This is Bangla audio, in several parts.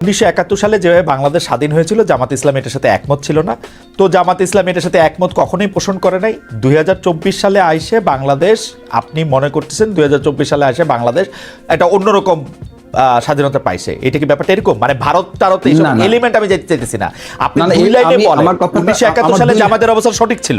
উনিশশো একাত্তর সালে যেভাবে বাংলাদেশ স্বাধীন হয়েছিল জামাত ইসলাম এটার সাথে একমত ছিল না। তো জামাত ইসলাম এটার সাথে একমত কখনোই পোষণ করে নাই। দুই হাজার চব্বিশ সালে আইসে বাংলাদেশ আপনি মনে করতেছেন দুই হাজার চব্বিশ সালে আইসে বাংলাদেশ একটা অন্যরকম আহ, স্বাধীনতা পাইছে। এটা কি ব্যাপারটা এরকম? মানে ভারত টারত এইসব। এলিমেন্ট আমি যেতে চাইতেছি না। আপনি না, না, দুই লাইনে বলেন উনিশশো একাত্তর সালে জামাতের অবস্থা সঠিক ছিল?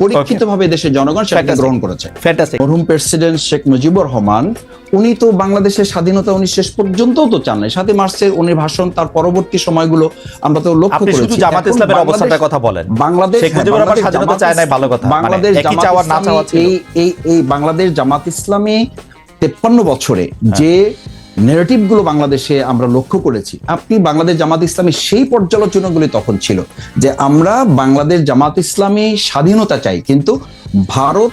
পরীক্ষিতভাবে দেশের জনগণ সেটাকে গ্রহণ করেছে। মরহুম প্রেসিডেন্ট শেখ মুজিবুর রহমান উনি তো বাংলাদেশের স্বাধীনতা উনি শেষ পর্যন্ত তো চান নাই। সাথে মার্চের উনি ভাষণ তার পরবর্তী সময়গুলো আমরা তো লক্ষ্য আপনি শুধু করেছি। জামাত ইসলামের অবস্থাটার কথা বলেন। বাংলাদেশ শেখ মুজিবুর রহমান স্বাধীনতা চায় নাই ভালো কথা। মানে বাংলাদেশ একই জামাত না চাওয়া এই এই এই বাংলাদেশ জামাত ইসলামী তেপ্পান্ন বছরে হ্যাঁ। যে নেগেটিভগুলো বাংলাদেশে আমরা লক্ষ্য করেছি। আপনি বাংলাদেশ জামাত ইসলামী সেই পর্যালোচনাগুলি তখন ছিল যে আমরা বাংলাদেশ জামাত ইসলামী স্বাধীনতা চাই, কিন্তু ভারত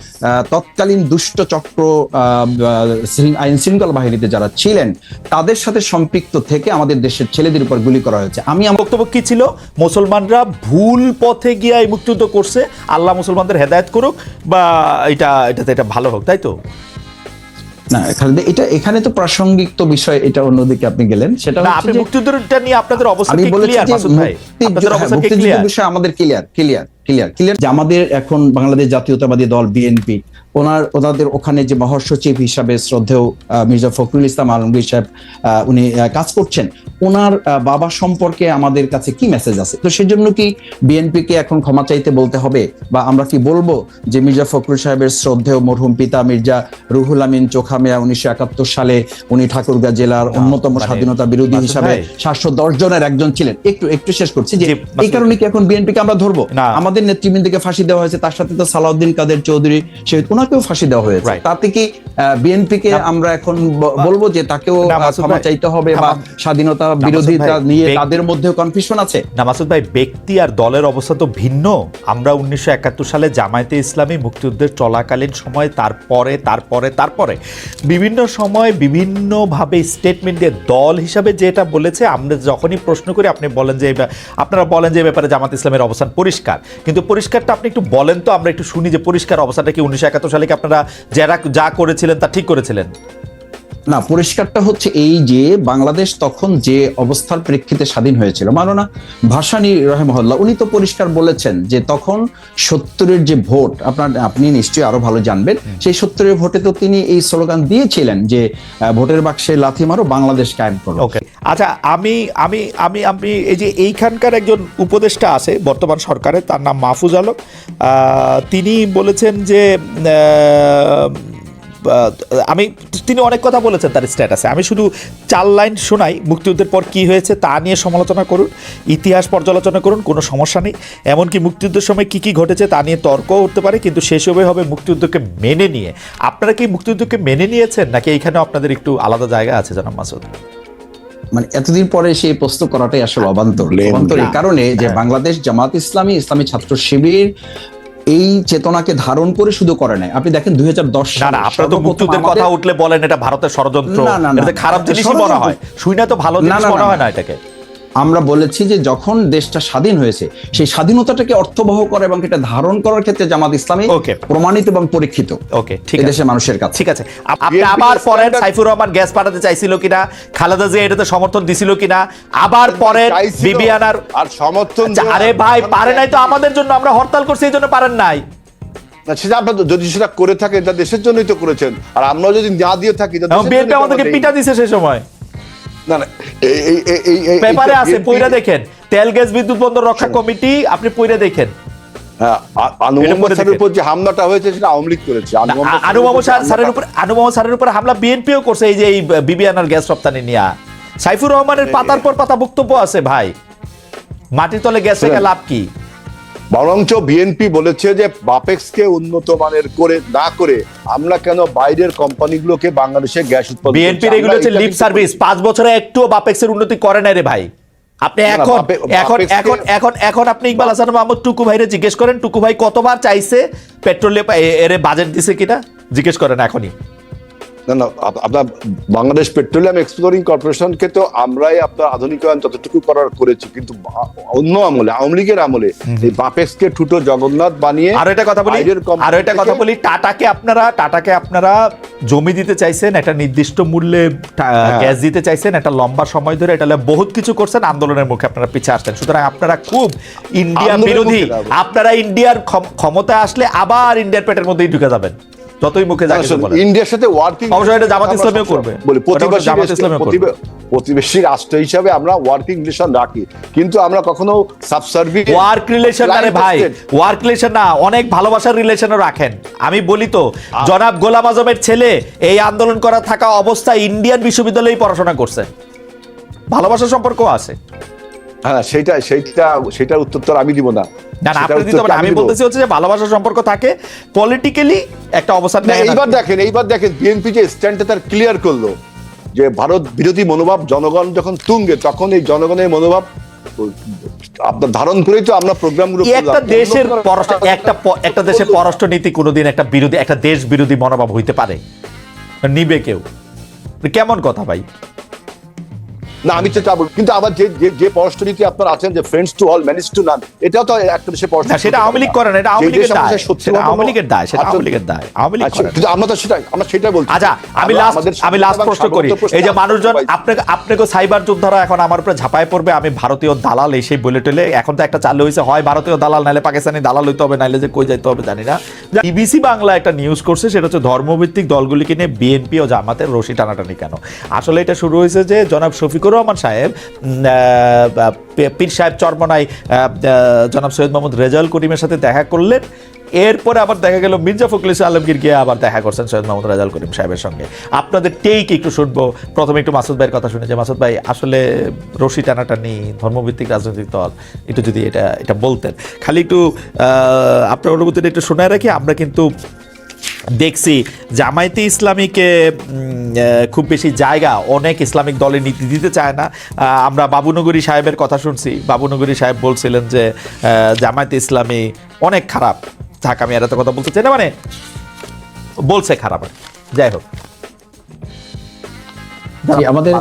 তৎকালীন দুষ্ট চক্র আইন শৃঙ্খলা বাহিনীতে যারা ছিলেন তাদের সাথে সম্পৃক্ত থেকে আমাদের দেশের ছেলেদের উপর গুলি করা হয়েছে। আমি আমার বক্তব্য কি ছিল? মুসলমানরা ভুল পথে গিয়ে এই মুক্তিযুদ্ধ করছে। আল্লাহ মুসলমানদের হেদায়েত করুক বা এটা এটাতে এটা ভালো হোক তাই তো? না এটা এখানে তো প্রাসঙ্গিক তো বিষয় এটা অন্যদিকে আপনি গেলেন। সেটা না আপনি মুক্তিযুদ্ধটা নিয়ে আপনাদের অবস্থা ক্লিয়ার মাসুদ ভাই? আপনাদের হ্যাঁ, অবস্থা ক্লিয়ার বিষয়ে আমাদের ক্লিয়ার ক্লিয়ার ক্লিয়ার ক্লিয়ার যে আমাদের এখন বাংলাদেশ জাতীয়তাবাদী দল বিএনপি ওনার ওনাদের ওখানে যে মহাসচিব হিসাবে শ্রদ্ধেয় মির্জা ফখরুল ইসলাম আলমগীর সাহেব উনি কাজ করছেন ওনার বাবা সম্পর্কে আমাদের কাছে কি মেসেজ আছে? তো সেজন্য কি বিএনপি কে এখন ক্ষমা চাইতে বলতে হবে? বা আমরা কি বলব যে মির্জা ফখরুল সাহেবের শ্রদ্ধেয় মরহুম পিতা মির্জা রুহুল আমিন চোখামিয়া উনিশশো একাত্তর সালে উনি ঠাকুরগাঁ জেলার অন্যতম মানে স্বাধীনতা বিরোধী হিসাবে সাতশো দশ জনের একজন ছিলেন। একটু একটু শেষ করছি যে এই কারণে কি এখন বিএনপি কে আমরা ধরবো? না। আমাদের নেতৃবৃন্দকে ফাঁসি দেওয়া হয়েছে তার সাথে তো সালাউদ্দিন কাদের চৌধুরী শহীদ ওনাকেও ফাঁসি দেওয়া হয়েছে। তাতে কি বিএনপি কে আমরা এখন বলব যে তাকেও ক্ষমা চাইতে হবে বা স্বাধীনতা বিরোধিতা নিয়ে তাদের মধ্যেও কনফিউশন আছে? না মাসুদ ভাই ব্যক্তি আর দলের অবস্থা তো ভিন্ন। আমরা উনিশশো একাত্তর সালে জামায়াতে ইসলামী মুক্তিযুদ্ধের চলাকালীন সময় তারপরে তারপরে তারপরে বিভিন্ন সময় বিভিন্নভাবে স্টেটমেন্ট দিয়ে দল হিসাবে যেটা বলেছে আমরা যখনই প্রশ্ন করি আপনি বলেন যে আপনারা বলেন যে ব্যাপারে জামাত ইসলামের অবস্থান পরিষ্কার। কিন্তু পরিষ্কারটা আপনি একটু বলেন তো আমরা একটু শুনি যে পরিষ্কার অবস্থাটা কি উনিশশো একাত্তর সালে কি আপনারা যারা যা করেছিলেন তা ঠিক করেছিলেন? না পরিষ্কারটা হচ্ছে এই যে বাংলাদেশ তখন যে অবস্থার প্রেক্ষিতে স্বাধীন হয়েছিল মাননা ভাসানী রহেমহল্লা উনি তো পরিষ্কার বলেছেন যে তখন সত্তরের যে ভোট আপনার আপনি নিশ্চয়ই আরও ভালো জানবেন সেই সত্তরের ভোটে তো তিনি এই স্লোগান দিয়েছিলেন যে ভোটের বাক্সে লাথি মারো বাংলাদেশ কায়েম করো। আচ্ছা আমি আমি আমি আমি এই যে এইখানকার একজন উপদেষ্টা আছে, বর্তমান সরকারের তার নাম মাহফুজ আলম। তিনি বলেছেন যে আমি, তিনি অনেক কথা বলেছেন তার স্ট্যাটাসে আমি শুধু চার লাইন শোনাই, মুক্তিযুদ্ধের পর কি হয়েছে তা নিয়ে সমালোচনা করুন, ইতিহাস পর্যালোচনা করুন, কোনো সমস্যা নেই। এমনকি মুক্তিযুদ্ধের সময় কি কি ঘটেছে তা নিয়ে তর্কও উঠতে পারে, কিন্তু সেসবে হবে মুক্তিযুদ্ধকে মেনে নিয়ে। আপনারা কি মুক্তিযুদ্ধকে মেনে নিয়েছেন, নাকি এইখানে আপনাদের একটু আলাদা জায়গা আছে, জানাব মাসুদ? মানে এতদিন পরে সেই প্রশ্ন করাটাই আসলে অবান্তর। অবান্তর এই কারণে যে বাংলাদেশ জামাত ইসলামী ইসলামী ছাত্র শিবির এই চেতনাকে ধারণ করে শুধু করে নাই। আপনি দেখেন দুই হাজার দশ আপনারা তো মুক্তিযুদ্ধের কথা উঠলে বলেন এটা ভারতের ষড়যন্ত্র। খারাপ জিনিসই হয়। শুই না তো ভালো জিনিস মনে হয়। না এটাকে। আমরা বলেছি যে যখন দেশটা স্বাধীন হয়েছে সেই স্বাধীনতাটাকে অর্থবহ করে এবং এটা ধারণ করার ক্ষেত্রে জামাত ইসলামী. প্রমাণিত এবং পরীক্ষিত ওকে ঠিক আছে। দেশের মানুষের কাছে। ঠিক আছে। আপনি আবার পরের সাইফুর রহমান গ্যাস পাঠাতে চাইছিল কিনা খালেদা জিয়া এটাতে সমর্থন দিছিল কিনা আবার পরের চাইছিল, বিবিয়ানার আর সমর্থন আচ্ছা, আরে ভাই পারে নাই তো আমাদের জন্য আমরা হরতাল করছি এই জন্য পারেন নাই। সেটা আপনার যদি সেটা করে থাকেন তা দেশের জন্যই তো করেছেন। আর আমরা যদি না দিয়ে থাকি আমাদেরকে পিটা দিছে সেই সময়। না না পেপারে আছে পইরা দেখেন। তেল গ্যাস বিদ্যুৎ বন্দর রক্ষা কমিটি আপনি পইরা দেখেন। হ্যাঁ। উপর যে হামলাটা হয়েছে সেটা করেছে। উপর হামলা বিএনপিও করছে এই যে এই গ্যাস রপ্তানি নিয়ে। সাইফুর রহমানের পাতার পর পাতা বক্তব্য আছে ভাই। মাটির তলে গ্যাস শুনেন। লাভ কি? বরঞ্চ বিএনপি বলেছে যে বাপেক্সকে উন্নত মানের করে না করে আমরা কেন বাইরের কোম্পানিগুলোকে বাংলাদেশে গ্যাস উৎপাদন বিএনপির এগুলো হচ্ছে লিপ সার্ভিস পাঁচ বছরে একটুও বাপেক্সের উন্নতি করে না রে ভাই। আপনি এখন এখন এখন এখন এখন আপনি ইকবাল হাসান মাহমুদ টুকু ভাইরে জিজ্ঞেস করেন টুকু ভাই কতবার চাইছে পেট্রোলে এর বাজেট দিছে কিনা? জিজ্ঞেস করেন এখনই। না না আপনার বাংলাদেশ পেট্রোলিয়াম এক্সপ্লোরিং কর্পোরেশনকে তো আমরাই আপনার আধুনিকায়ন যতটুকু করার করেছি কিন্তু অন্য আমলে আওয়ামী লীগের আমলে এই বাপেক্সকে ঠুটো জগন্নাথ বানিয়ে আরও একটা কথা বলি আরও একটা কথা বলি টাটাকে আপনারা টাটাকে আপনারা জমি দিতে চাইছেন একটা নির্দিষ্ট মূল্যে হ্যাঁ। গ্যাস দিতে চাইছেন একটা লম্বা সময় ধরে এটা বহুত কিছু করছেন আন্দোলনের মুখে আপনারা পিছিয়ে আসছেন। সুতরাং আপনারা খুব ইন্ডিয়া বিরোধী আপনারা ইন্ডিয়ার ক্ষম- ক্ষমতায় আসলে আবার ইন্ডিয়ার পেটের মধ্যেই ঢুকে যাবেন। যতই মুখে যা ইন্ডিয়ার সাথে ওয়ার্কিং অবশ্যই এটা জামাত ইসলামীও করবে। বলি প্রতিবেশী জামাত করবে। প্রতিবেশী রাষ্ট্র হিসাবে আমরা ওয়ার্কিং রিলেশন রাখি। কিন্তু আমরা কখনো সাবসার্ভিস ওয়ার্ক রিলেশন না রে ভাই। ওয়ার্ক রিলেশন না অনেক ভালোবাসার রিলেশনও রাখেন। আমি বলি তো জনাব গোলাম আজমের ছেলে এই আন্দোলন করা থাকা অবস্থায় ইন্ডিয়ান বিশ্ববিদ্যালয়ে পড়াশোনা করছে। ভালোবাসার সম্পর্ক আছে। হ্যাঁ সেইটা সেইটা সেটার উত্তর তো আমি দিব না। আমি বলতেছি হচ্ছে যে ভালোবাসার সম্পর্ক থাকে পলিটিক্যালি একটা অবস্থান নেয় এইবার দেখেন এইবার দেখেন বিএনপি যে স্ট্যান্ডটা তার ক্লিয়ার করল যে ভারত বিরোধী মনোভাব জনগণ যখন তুঙ্গে তখন এই জনগণের মনোভাব আপনার ধারণ করেই তো আমরা প্রোগ্রামগুলো একটা দেশের পররাষ্ট্র একটা একটা দেশের পররাষ্ট্র নীতি কোনোদিন একটা বিরোধী একটা দেশ বিরোধী মনোভাব হইতে পারে। নিবে কেউ। কেমন কথা ভাই? না আমি তো তা কিন্তু আবার যে যে পররাষ্ট্রনীতি আপনার আছেন যে friends to all manage to none এটাও তো একটা দেশের পররাষ্ট্র সেটা আওয়ামী লীগ করে না এটা আওয়ামী লীগের দায় সেটা আওয়ামী লীগের দায় সেটা আওয়ামী লীগের দায় আওয়ামী লীগ করে কিন্তু আমরা তো সেটা আমরা সেটা বলছি। আচ্ছা আমি লাস্ট আমি লাস্ট প্রশ্ন করি এই যে মানুষজন আপনাকে আপনাকে সাইবার যোদ্ধারা এখন আমার উপরে ঝাঁপায় পড়বে আমি ভারতীয় দালাল এই সেই বলে টলে এখন তো একটা চালু হয়েছে হয় ভারতীয় দালাল নাইলে পাকিস্তানি দালাল হইতে হবে নাইলে যে কই যাইতে হবে জানি না। বিবিসি বাংলা একটা নিউজ করছে সেটা হচ্ছে ধর্মভিত্তিক দলগুলিকে নিয়ে বিএনপি ও জামাতের রশি টানাটানি কেন? আসলে এটা শুরু হয়েছে যে জনাব শফিকুর রহমান সাহেব পীর সাহেব আহ, জনাব সৈয়দ মোহাম্মদ রেজাউল করিমের সাথে দেখা করলেন। এরপরে আবার দেখা গেল মির্জা ফখরুল ইসলাম আলমগীর গিয়ে আবার দেখা করছেন সৈয়দ মোহাম্মদ রাজাল করিম সাহেবের সঙ্গে। আপনাদের টেক একটু শুনব। প্রথমে একটু মাসুদ ভাইয়ের কথা শুনে যে মাসুদ ভাই আসলে রশি টানাটানি ধর্মভিত্তিক রাজনৈতিক দল একটু যদি এটা এটা বলতেন। খালি একটু আপনার অনুভূতিটা একটু শোনায় রাখি আমরা কিন্তু দেখছি জামায়াতে ইসলামীকে খুব বেশি জায়গা অনেক ইসলামিক দলে নীতি দিতে চায় না। আমরা বাবুনগরী সাহেবের কথা শুনছি। বাবুনগরী সাহেব বলছিলেন যে জামায়াতে ইসলামী অনেক খারাপ। থাক আমি আর এত কথা বলতে চাই না মানে? বলছে খারাপ যাই হোক। আমাদের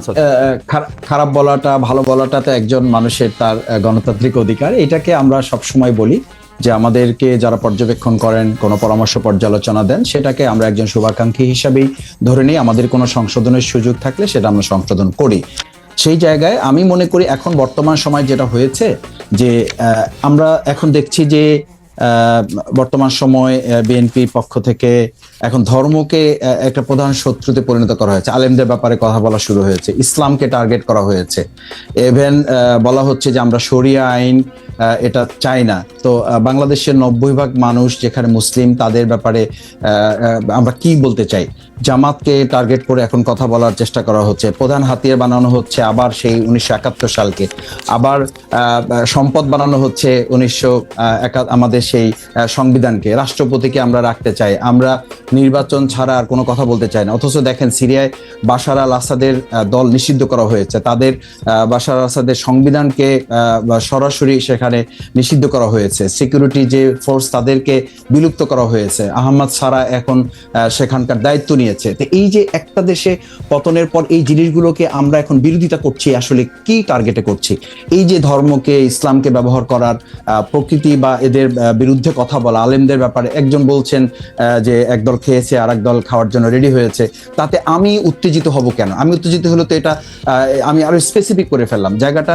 খারাপ বলাটা ভালো বলাটা তো একজন মানুষের তার গণতান্ত্রিক অধিকার। এটাকে আমরা সব সময় বলি। যে আমাদেরকে যারা পর্যবেক্ষণ করেন, কোনো পরামর্শ, পর্যালোচনা দেন, সেটাকে আমরা একজন শুভাকাঙ্ক্ষী হিসাবেই ধরে নিই। আমাদের কোনো সংশোধনের সুযোগ থাকলে সেটা আমরা সংশোধন করি। সেই জায়গায় আমি মনে করি এখন বর্তমান সময় যেটা হয়েছে যে আমরা এখন দেখছি যে বর্তমান সময় বিএনপির পক্ষ থেকে এখন ধর্মকে একটা প্রধান শত্রুতে পরিণত করা হয়েছে। আলেমদের ব্যাপারে কথা বলা শুরু হয়েছে। ইসলামকে টার্গেট করা হয়েছে। এভেন বলা হচ্ছে যে আমরা শরিয়া আইন এটা চাই না। তো বাংলাদেশের নব্বই ভাগ মানুষ যেখানে মুসলিম, তাদের ব্যাপারে আমরা কি বলতে চাই? জামাতকে টার্গেট করে এখন কথা বলার চেষ্টা করা হচ্ছে। প্রধান হাতিয়ার বানানো হচ্ছে আবার সেই উনিশশো একাত্তর সালকে। আবার সম্পদ বানানো হচ্ছে উনিশশো আমাদের সেই সংবিধানকে। রাষ্ট্রপতিকে আমরা রাখতে চাই। আমরা নির্বাচন ছাড়া আর কোনো কথা বলতে চাই না। অথচ দেখেন সিরিয়ায় বাশার আল আসাদের দল নিষিদ্ধ করা হয়েছে। তাদের বাশার আল আসাদের সংবিধানকে সরাসরি সেখানে নিষিদ্ধ করা হয়েছে। সিকিউরিটি যে ফোর্স তাদেরকে বিলুপ্ত করা হয়েছে। আহমদ সারা এখন সেখানকার দায়িত্ব নিয়েছে। তো এই যে একটা দেশে পতনের পর এই জিনিসগুলোকে আমরা এখন বিরোধিতা করছি, আসলে কি টার্গেটে করছি? এই যে ধর্মকে, ইসলামকে ব্যবহার করার প্রকৃতি বা এদের বিরুদ্ধে কথা বলা, আলেমদের ব্যাপারে একজন বলছেন যে একদল খেয়েছে আর দল খাওয়ার জন্য রেডি হয়েছে, তাতে আমি উত্তেজিত হব কেন? আমি উত্তেজিত হলে তো এটা আমি আরও স্পেসিফিক করে ফেললাম। জায়গাটা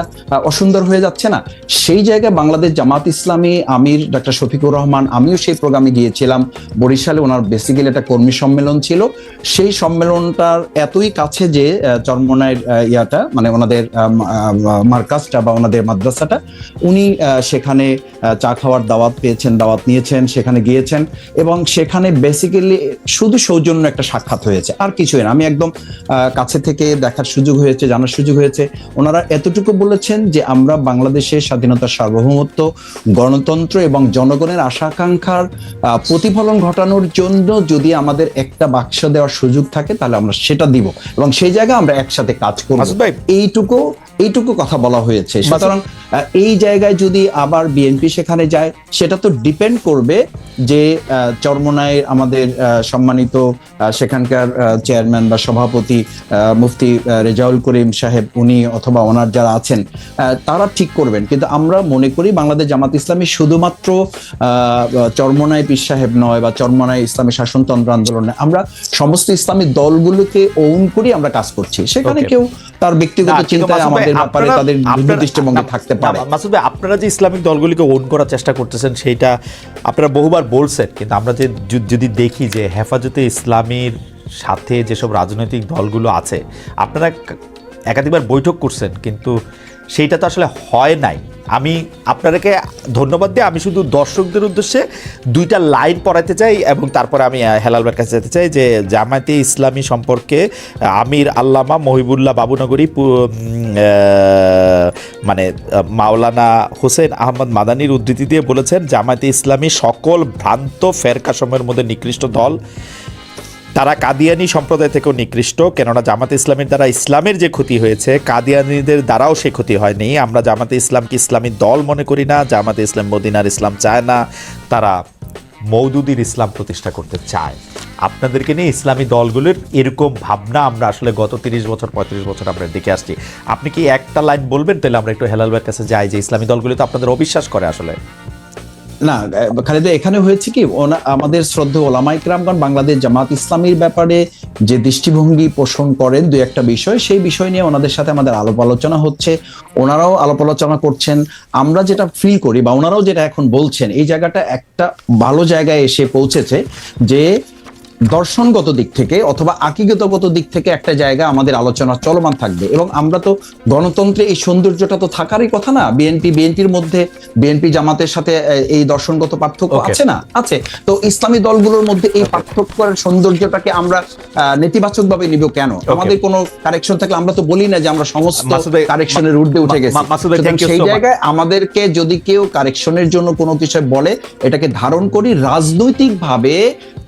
অসুন্দর হয়ে যাচ্ছে না? সেই জায়গায় বাংলাদেশ জামাত ইসলামী, আমির ডক্টর শফিকুর রহমান, আমিও সেই প্রোগ্রামে গিয়েছিলাম। বরিশালে ওনার বেসিক্যালি একটা কর্মী সম্মেলন ছিল। সেই সম্মেলনটার এতই কাছে যে চরমনায়ের ইয়াটা মানে ওনাদের আহ, মা- আহ, মার্কাজটা বা ওনাদের মাদ্রাসাটা উনি সেখানে চা খাওয়ার দাওয়াত পেয়েছেন দাওয়াত নিয়েছেন সেখানে গিয়েছেন এবং সেখানে বেসিক্যালি শুধু সৌজন্য একটা সাক্ষাৎ হয়েছে আর কিছুই না। আমি একদম কাছে থেকে দেখার সুযোগ হয়েছে জানার সুযোগ হয়েছে। ওনারা এতটুকু বলেছেন যে আমরা বাংলাদেশের স্বাধীনতার সার্বভৌমত্ব গণতন্ত্র এবং জনগণের আশা আকাঙ্ক্ষার প্রতিফলন ঘটানোর জন্য যদি আমাদের একটা বাক্স দেওয়ার সুযোগ থাকে তাহলে আমরা সেটা দিব। এবং সেই জায়গায় আমরা একসাথে কাজ করব। এইটুকু এইটুকু কথা বলা হয়েছে। সুতরাং এই জায়গায় যদি আবার বিএনপি সেখানে যায় সেটা তো ডিপেন্ড করবে যে চরমনায় আমাদের সম্মানিত সেখানকার চেয়ারম্যান বা সভাপতি মুফতি রেজাউল করিম সাহেব উনি অথবা ওনার যারা আছেন তারা ঠিক করবেন। কিন্তু আমরা মনে করি বাংলাদেশ জামাত ইসলামী শুধুমাত্র আহ, চরমনায় পীর সাহেব নয় বা চরমনায় ইসলামী শাসনতন্ত্র আন্দোলন নয় আমরা সমস্ত ইসলামী দলগুলোকে ওন করি আমরা কাজ করছি। সেখানে কেউ তার ব্যক্তিগত চিন্তায় আমাদের ব্যাপারে তাদের ভিন্ন দৃষ্টিভঙ্গি থাকতে পারে। মাসুদ ভাই আপনারা যে ইসলামিক দলগুলিকে ওন করার চেষ্টা করতেছেন সেইটা আপনারা বহুবার বলছেন কিন্তু আমরা যে যদি দেখি যে হেফাজতে ইসলামীর সাথে যেসব রাজনৈতিক দলগুলো আছে আপনারা একাধিকবার বৈঠক করছেন কিন্তু সেইটা তো আসলে হয় নাই। আমি আপনাদেরকে ধন্যবাদ দিয়ে আমি শুধু দর্শকদের উদ্দেশ্যে দুইটা লাইন পড়াতে চাই এবং তারপরে আমি হেলালবার কাছে যেতে চাই যে জামায়াতে ইসলামী সম্পর্কে আমির আল্লামা মহিবুল্লাহ বাবুনগরী মানে মাওলানা হোসেন আহমদ মাদানির উদ্ধৃতি দিয়ে বলেছেন, জামায়াতে ইসলামী সকল ভ্রান্ত ফেরকাসময়ের মধ্যে নিকৃষ্ট দল। তারা কাদিয়ানি সম্প্রদায় থেকেও নিকৃষ্ট, কেননা জামাতে ইসলামের দ্বারা ইসলামের যে ক্ষতি হয়েছে, কাদিয়ানিদের দ্বারাও সে ক্ষতি হয়নি। আমরা জামাতে ইসলামকে ইসলামী দল মনে করি না, জামাতে ইসলাম মদিনার ইসলাম চায় না, তারা মৌদুদির ইসলাম প্রতিষ্ঠা করতে চায়। আপনাদেরকে নিয়ে ইসলামী দলগুলোর এরকম ভাবনা আমরা আসলে গত তিরিশ বছর, পঁয়ত্রিশ বছর আমরা দেখে আসছি। আপনি কি একটা লাইন বলবেন? তাহলে আমরা একটু হেলাল ভাইয়ের কাছে যাই যে ইসলামী দলগুলি তো আপনাদের অবিশ্বাস করে আসলে। না খালেদা, এখানে হয়েছে কি আমাদের শ্রদ্ধা ওলামাই রামগণ বাংলাদেশ জামাত ইসলামীর ব্যাপারে যে দৃষ্টিভঙ্গি পোষণ করেন দুই একটা বিষয়, সেই বিষয় নিয়ে ওনাদের সাথে আমাদের আলাপ আলোচনা হচ্ছে। ওনারাও আলাপ আলোচনা করছেন। আমরা যেটা ফিল করি বা ওনারাও যেটা এখন বলছেন, এই জায়গাটা একটা ভালো জায়গায় এসে পৌঁছেছে যে দর্শনগত দিক থেকে অথবা আকিগতগত দিক থেকে একটা জায়গা আমাদের আলোচনা চলমান থাকবে। এবং আমরা তো গণতন্ত্রে এই সৌন্দর্যটা তো থাকারই কথা না। বিএনপি বিএনপির মধ্যে বিএনপি জামাতের সাথে এই দর্শনগত পার্থক্য আছে না? আছে। তো ইসলামী দলগুলোর মধ্যে এই পার্থক্যের সৌন্দর্যটাকে আমরা নেতিবাচক ভাবে নিব কেন? আমাদের কোনো কারেকশন থাকলে আমরা তো বলি না যে আমরা সমস্ত কারেকশনের ঊর্ধ্বে উঠে গেছি। সেই জায়গায় আমাদেরকে যদি কেউ কারেকশনের জন্য কোনো কিছু বলে এটাকে ধারণ করি রাজনৈতিক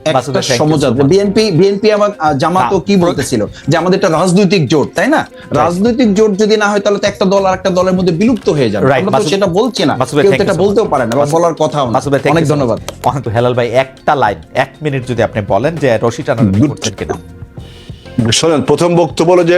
ভাবে মাসুদ একটা ভাই, thank you সমঝোতা। so much. বিএনপি বিএনপি আমার জামাতও কি বলতেছিল? যে আমাদের একটা রাজনৈতিক জোট তাই না? রাজনৈতিক জোট যদি না হয় তাহলে তো একটা দল আর একটা দলের মধ্যে বিলুপ্ত হয়ে যাবে। আমরা তো সেটা বলছি না। কেউ তো thank you এটা বলতেও পারে না বা বলার কথাও না। অনেক. ধন্যবাদ। অনেক হেলাল ভাই একটা লাইন এক মিনিট যদি আপনি বলেন যে রশি টানা করছেন কিনা। শোনেন প্রথম বক্তব্য হলো যে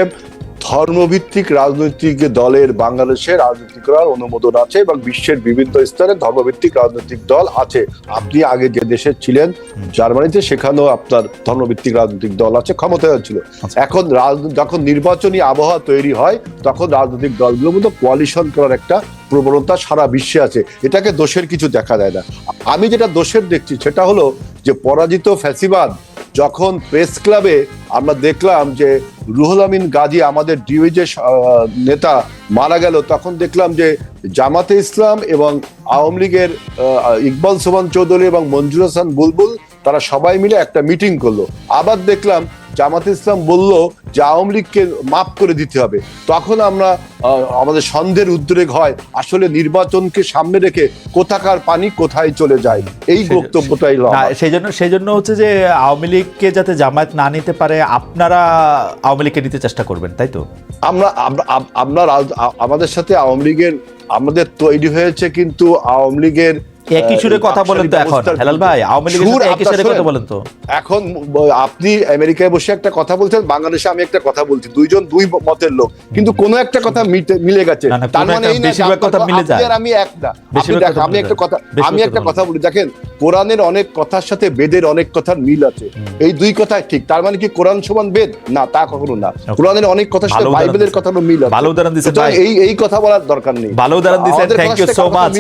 ধর্মভিত্তিক রাজনৈতিক দলের বাংলাদেশে রাজনীতি করার অনুমোদন আছে এবং বিশ্বের বিভিন্ন স্তরে ধর্মভিত্তিক রাজনৈতিক দল আছে। আপনি আগে যে দেশে ছিলেন জার্মানিতে সেখানেও আপনার ধর্মভিত্তিক রাজনৈতিক দল আছে ক্ষমতায় ছিল। এখন রাজ- যখন নির্বাচনী আবহাওয়া তৈরি হয় তখন রাজনৈতিক দলগুলোর মধ্যে কোয়ালিশন করার একটা প্রবণতা সারা বিশ্বে আছে। এটাকে দোষের কিছু দেখা যায় না। আমি যেটা দোষের দেখছি সেটা হলো যে পরাজিত ফ্যাসিবাদ, যখন প্রেস ক্লাবে আমরা দেখলাম যে রুহুল আমিন গাজী আমাদের ডিউজে নেতা মারা গেল, তখন দেখলাম যে জামাতে ইসলাম এবং আওয়ামী লীগের ইকবাল সোমান চৌধুরী এবং মঞ্জুর হাসান বুলবুল তারা সবাই মিলে একটা মিটিং করল। আবার দেখলাম জামাত ইসলাম বলল যে আওয়ামী লীগকে মাফ করে দিতে হবে। তখন আমরা আমাদের সন্দেহের উদ্রেক হয় আসলে নির্বাচনকে সামনে রেখে কোথাকার পানি কোথায় চলে যায়। এই বক্তব্যটাই সেই জন্য সেই জন্য হচ্ছে যে আওয়ামী লীগকে যাতে জামায়াত না নিতে পারে আপনারা আওয়ামী লীগকে নিতে চেষ্টা করবেন তাই তো? আমরা আমরা- আমাদের সাথে আওয়ামী লীগের আমাদের তৈরি হয়েছে কিন্তু আওয়ামী লীগের একই সুরে কথা বলেন তো এখন? হেলাল ভাই আওয়ামী লীগের একই সুরে কথা বলেন তো। এখন আপনি আমেরিকায় বসে একটা কথা বলছেন বাংলাদেশে আমি একটা কথা বলছি দুইজন দুই মতের লোক। কিন্তু কোনো একটা কথা মিলে গেছে। তার মানে এই না কথা মিলে যায়। আমি এক না। কথা আমি একটা কথা আমি একটা কথা কথা বলি দেখেন কোরআনের অনেক কথার সাথে বেদের অনেক কথার মিল আছে। এই দুই কথাই ঠিক। তার মানে কি কোরআন সমান বেদ? না তা কখনো না। কোরআনের অনেক কথার সাথে বাইবেলের। কথারও মিল আছে। ভালো উদাহরণ ভাই। এই এই কথা বলার দরকার নেই। ভালো উদাহরণ আমাদের থ্যাংক ইউ সো মাচ কথা